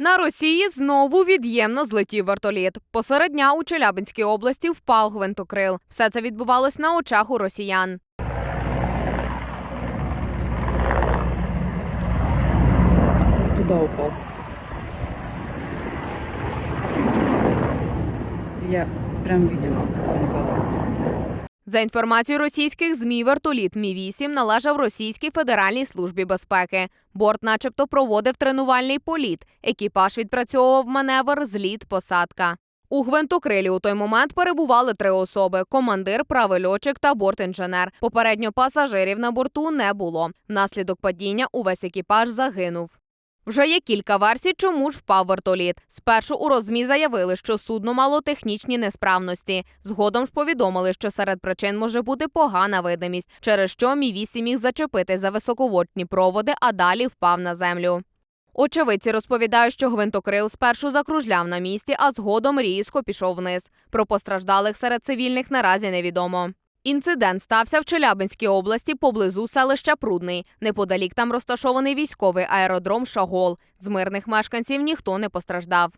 На Росії знову від'ємно злетів вертоліт. Посеред дня у Челябинській області впав гвинтокрил. Все це відбувалось на очах у росіян. туда упал. Я прям видела, как он падал. За інформацією російських змі, вертоліт Мі 8 належав Російській Федеральній службі безпеки. Борт, начебто, проводив тренувальний політ. Екіпаж відпрацьовував маневр зліт, посадка. У гвинтокрилі у той момент перебували три особи: командир, правий льотчик та бортінженер. Попередньо пасажирів на борту не було. Внаслідок падіння увесь екіпаж загинув. Вже є кілька версій, чому ж впав вертоліт. Спершу у розмі заявили, що судно мало технічні несправності. Згодом ж повідомили, що серед причин може бути погана видимість, через що мі 8 міг зачепити за високовольтні проводи, а далі впав на землю. Очевидці розповідають, що гвинтокрил спершу закружляв на місці, а згодом різко пішов вниз. Про постраждалих серед цивільних наразі невідомо. Інцидент стався в Челябинській області поблизу селища Прудний. Неподалік там розташований військовий аеродром Шагол. З мирних мешканців ніхто не постраждав.